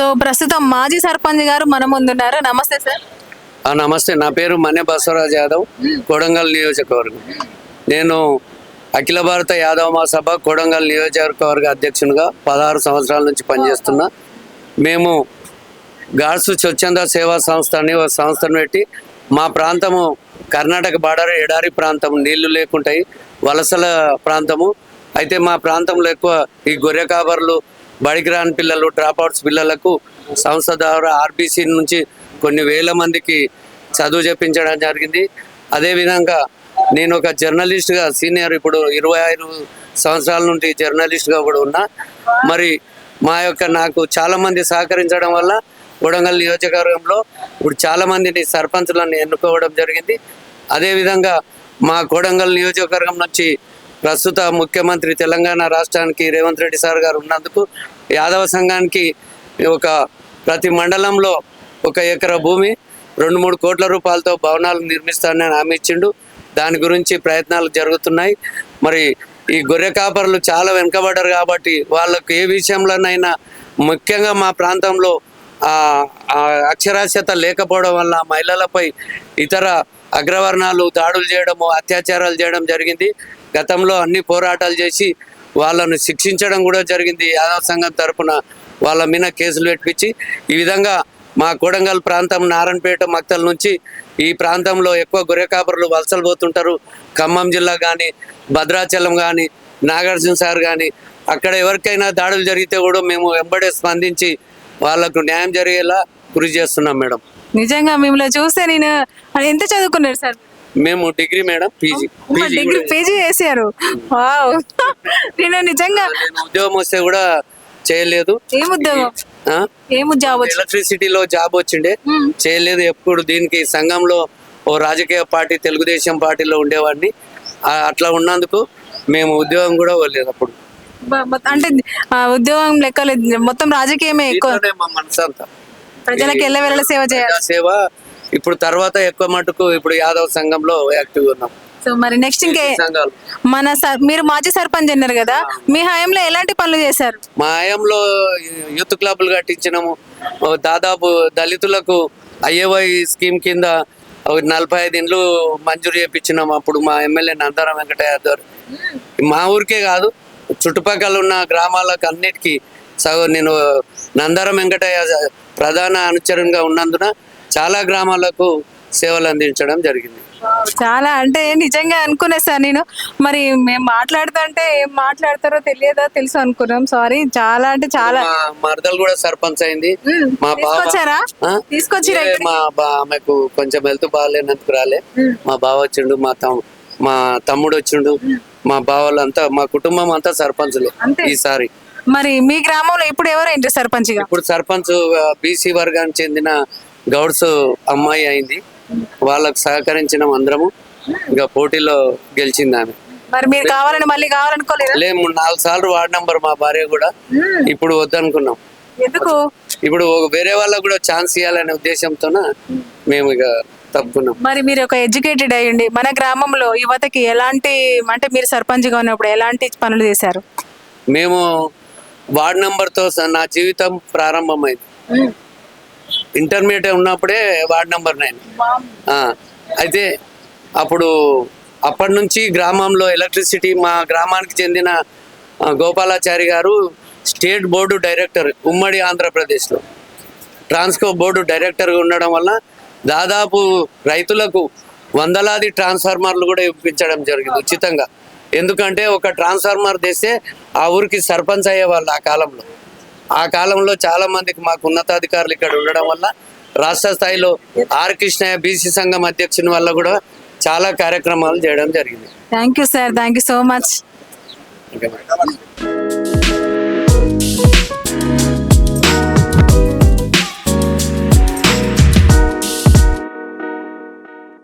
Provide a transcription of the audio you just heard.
So ప్రస్తుతం మాజీ సర్పంచ్ గారు మన ముందున్నారు. నమస్తే సార్. నమస్తే. నా పేరు మన్నె బసవరాజ్ యాదవ్ కొడంగల్ నియోజకవర్గం. నేను అఖిల భారత యాదవ మహాసభ కొడంగల్ నియోజకవర్గ అధ్యక్షునిగా పదహారు సంవత్సరాల నుంచి పనిచేస్తున్నా. మేము గాడ్సు స్వచ్ఛంద సేవా సంస్థ అని ఒక సంస్థను పెట్టి మా ప్రాంతము కర్ణాటక బార్డర్ ఎడారి ప్రాంతం నీళ్ళు లేకుంటాయి వలసల ప్రాంతము. అయితే మా ప్రాంతంలో ఎక్కువ ఈ గొర్రె కాబర్లు బడికి రాని పిల్లలు డ్రాప్అవుట్స్ పిల్లలకు సంస్థ ద్వారా ఆర్బీసీ నుంచి కొన్ని వేల మందికి చదువు చెప్పించడం జరిగింది. అదేవిధంగా నేను ఒక జర్నలిస్ట్గా సీనియర్ ఇప్పుడు ఇరవై ఐదు సంవత్సరాల నుండి జర్నలిస్ట్గా కూడా ఉన్నా. మరి మా యొక్క నాకు చాలామంది సహకరించడం వల్ల కొడంగల్ నియోజకవర్గంలో ఇప్పుడు చాలామందిని సర్పంచులను ఎన్నుకోవడం జరిగింది. అదేవిధంగా మా కొడంగల్ నియోజకవర్గం నుంచి ప్రస్తుత ముఖ్యమంత్రి తెలంగాణ రాష్ట్రానికి రేవంత్ రెడ్డి సార్ గారు ఉన్నందుకు యాదవ సంఘానికి ఒక ప్రతి మండలంలో ఒక ఎకరా భూమి రెండు మూడు కోట్ల రూపాయలతో భవనాలు నిర్మిస్తానని హామీ ఇచ్చిండు. దాని గురించి ప్రయత్నాలు జరుగుతున్నాయి. మరి ఈ గొర్రె కాపర్లు చాలా వెనుకబడ్డారు కాబట్టి వాళ్ళకు ఏ విషయంలోనైనా ముఖ్యంగా మా ప్రాంతంలో అక్షరాస్యత లేకపోవడం వల్ల మహిళలపై ఇతర అగ్రవర్ణాలు దాడులు చేయడము అత్యాచారాలు చేయడం జరిగింది. గతంలో అన్ని పోరాటాలు చేసి వాళ్ళను శిక్షించడం కూడా జరిగింది. యాదవ సంఘం తరఫున వాళ్ళ మీద కేసులు పెట్టించి ఈ విధంగా మా కొడంగల్ ప్రాంతం నారాయణపేట మక్తల నుంచి ఈ ప్రాంతంలో ఎక్కువ గొర్రె వలసలు పోతుంటారు. ఖమ్మం జిల్లా కానీ భద్రాచలం కానీ నాగార్జున సార్ కానీ అక్కడ ఎవరికైనా దాడులు జరిగితే కూడా మేము వెంబడే స్పందించి వాళ్ళకు న్యాయం జరిగేలా కృషి చేస్తున్నాం మేడం. నిజంగా మిమ్మల్ని చూస్తే నేను ఎంత చదువుకున్నారు సార్? మేము degree madam PG. Degree PG చేశారు. నేను నిజంగా ఉద్యోగం వస్తే కూడా చేయలేదు. ఏం ఉద్యోగం? ఏం జాబ్ ఎలక్ట్రిసిటీలో జాబ్ వచ్చిండే. చేయలేదు ఎప్పుడు. దీనికి సంఘంలో ఓ రాజకీయ పార్టీ తెలుగుదేశం పార్టీలో ఉండేవాడిని. అట్లా ఉన్నందుకు మేము ఉద్యోగం కూడా వెళ్ళలేదు అప్పుడు. అంటే ఉద్యోగం లెక్కలు మొత్తం రాజకీయమే ఎక్కువ. దీంట్లోనే మా మనసంతా. ప్రజలకు సేవ చేయాలి. సేవ ఇప్పుడు తర్వాత ఎక్కువ మటుకు ఇప్పుడు యాదవ్ సంఘంలో యాక్టివ్ ఉన్నాం. సో మరి నెక్స్ట్ ఇంకే మన సర్- మీరు మాజీ సర్పంచ్ అన్నారు కదా మీ హయాంలో ఎలాంటి పనులు చేశారు? మా హయాంలో యూత్ క్లబ్లు కట్టించినాము. దాదాపు దళితులకు ఐఏవై స్కీమ్ కింద ఒక నలభై ఐదు ఇండ్లు మంజూరు చేయించినాము అప్పుడు మా ఎమ్మెల్యే నందారం వెంకటయ్య గారు. మా ఊరికే కాదు చుట్టుపక్కల ఉన్న గ్రామాలకు అన్నిటికీ సగ నేను నందారం వెంకటయ్య ప్రధాన అనుచరునిగా ఉన్నందున చాలా గ్రామాలకు సేవలు అందించడం జరిగింది. చాలా అంటే నిజంగా అనుకున్నా సార్ నేను. మరి మేము మాట్లాడుతుంటే ఏం మాట్లాడతారో తెలియదా తెలుసు అనుకున్నాం. సారీ చాలా అంటే చాలా. మరదలు కూడా సర్పంచ్ అయింది. మా బావ తీసుకొచ్చారా? ఆ? తీసుకొచ్చిరా ఏ, మా బా ఆమెకు కొంచెం హెల్త్ బాగాలేనందుకు రాలే. మా బావ వచ్చిండు మా తమ్ మా తమ్ముడు వచ్చిండు. మా బావలంతా మా కుటుంబం అంతా సర్పంచులే. ఈసారి. మరి మీ గ్రామంలో ఇప్పుడు ఎవరైంది సర్పంచ్గా ఇప్పుడు సర్పంచ్ బీసీ వర్గానికి చెందిన గౌడ్స్ అమ్మాయి అయింది. వాళ్ళకు సహకరించిన అందరము. ఇంకా పోటీలో గెలిచింది ఆమె. మరి మీరు కావాలని మళ్ళీ కావాలనుకోలేదా? లేము నాలుగు సార్లు వార్డ్ నంబర్ మా భార్య కూడా ఇప్పుడు వద్దనుకున్నాం. ఎందుకు? ఇప్పుడు వేరే వాళ్ళకు కూడా ఛాన్స్ ఇవ్వాలనే ఉద్దేశంతోన మేము ఇక తప్పుకున్నాం. మరి మీరు ఒక ఎడ్యుకేటెడ్ అయ్యండి మన గ్రామంలో యువతకి ఎలాంటి అంటే మీరు సర్పంచ్గా ఉన్నప్పుడు ఎలాంటి పనులు చేశారు? మేము వార్డ్ నెంబర్తో స- నా జీవితం ప్రారంభమైంది. ఇంటర్మీడియట్ ఉన్నప్పుడే వార్డ్ నెంబర్ నైన్. అయితే అప్పుడు అప్పటి నుంచి గ్రామంలో ఎలక్ట్రిసిటీ మా గ్రామానికి చెందిన గోపాలాచారి గారు స్టేట్ బోర్డు డైరెక్టర్ ఉమ్మడి ఆంధ్రప్రదేశ్లో. ట్రాన్స్కో బోర్డు డైరెక్టర్గా ఉండడం వల్ల దాదాపు రైతులకు వందలాది ట్రాన్స్ఫార్మర్లు కూడా ఇప్పించడం జరిగింది ఉచితంగా. ఎందుకంటే ఒక ట్రాన్స్ఫార్మర్ తెస్తే ఆ ఊరికి సర్పంచ్ అయ్యేవాళ్ళు ఆ కాలంలో. ఆ కాలంలో చాలా మందికి మాకు ఉన్నతాధికారులు ఇక్కడ ఉండడం వల్ల రాష్ట్ర స్థాయిలో ఆర్ కృష్ణయ్య బీసీ సంఘం అధ్యక్షుని వల్ల కూడా చాలా కార్యక్రమాలు చేయడం జరిగింది. Thank you sir thank you so much.